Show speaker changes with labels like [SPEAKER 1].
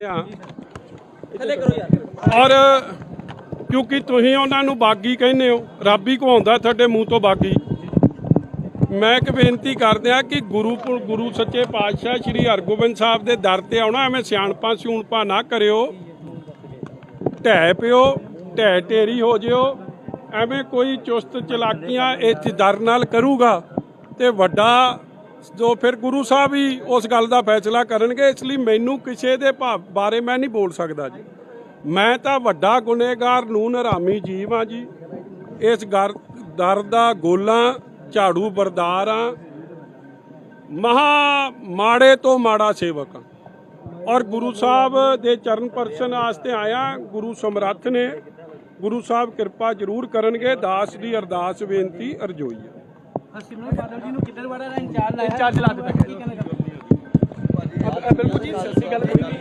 [SPEAKER 1] ਥੱਲੇ ਕਰੋ ਯਾਰ
[SPEAKER 2] ਔਰ ਕਿਉਂਕਿ ਤੁਸੀਂ ਉਹਨਾਂ ਨੂੰ ਬਾਗੀ ਕਹਿੰਦੇ ਹੋ ਰੱਬ ਹੀ ਕਹਾਉਂਦਾ ਤੁਹਾਡੇ ਮੂੰਹ ਤੋਂ ਬਾਗੀ। ਮੈਂ ਇੱਕ ਬੇਨਤੀ ਕਰਦਿਆਂ ਕਿ ਗੁਰੂ ਗੁਰੂ ਸੱਚੇ ਪਾਤਸ਼ਾਹ ਸ੍ਰੀ ਹਰਗੋਬਿੰਦ ਸਾਹਿਬ ਦੇ ਦਰ ਤੇ ਆਉਣਾ ਐਵੇਂ ਸਿਆਣਪਾਂ ਸਿਊਣਪਾਂ ਨਾ ਕਰਿਓ। ਢਹਿ ਪਿਓ ਢਹਿ ਢੇਰੀ ਹੋ ਜਿਓ। ਐਵੇਂ ਕੋਈ ਚੁਸਤ ਚਲਾਕੀਆਂ ਇਸ ਦਰ ਨਾਲ ਕਰੂਗਾ ਤੇ ਵੱਡਾ ਜੋ ਫਿਰ ਗੁਰੂ ਸਾਹਿਬ ਹੀ ਉਸ ਗੱਲ ਦਾ ਫੈਸਲਾ ਕਰਨਗੇ, ਇਸ ਲਈ ਮੈਨੂੰ ਕਿਸੇ ਦੇ ਭਾਵ ਬਾਰੇ ਮੈਂ ਨਹੀਂ ਬੋਲ ਸਕਦਾ ਜੀ। ਮੈਂ ਤਾਂ ਵੱਡਾ ਗੁਨੇਗਾਰ ਨੂੰ ਨਰਾਮੀ ਜੀਵ ਆ ਜੀ। ਇਸ ਗਰ, ਦਰ ਦਾ ਗੋਲਾ ਝਾੜੂ ਬਰਦਾਰ ਆ ਮਹਾ ਮਾੜੇ ਤੋਂ ਮਾੜਾ ਸੇਵਕ ਆ ਔਰ ਗੁਰੂ ਸਾਹਿਬ ਦੇ ਚਰਨ ਪਰਸ਼ਨ ਵਾਸਤੇ ਆਇਆ ਗੁਰੂ ਸਮਰੱਥ ਨੇ। ਗੁਰੂ ਸਾਹਿਬ ਕਿਰਪਾ ਜ਼ਰੂਰ ਕਰਨਗੇ, ਦਾਸ ਦੀ ਅਰਦਾਸ ਬੇਨਤੀ ਅਰਜ਼ੋਈ ਹੈ।
[SPEAKER 1] ਹਰਸਿਮਰਤ ਬਾਦਲ ਜੀ ਨੂੰ ਕਿੱਧਰ ਵਾੜਾ ਦਾ ਇੰਚਾਰਜ ਲਾਇਆ? ਇੰਚਾਰਜ ਲਾ ਦਿੱਤਾ ਚਾਹੁੰਦੇ
[SPEAKER 3] ਬਿਲਕੁਲ ਜੀ ਸੱਚੀ ਗੱਲ ਕੋਈ ਨਹੀਂ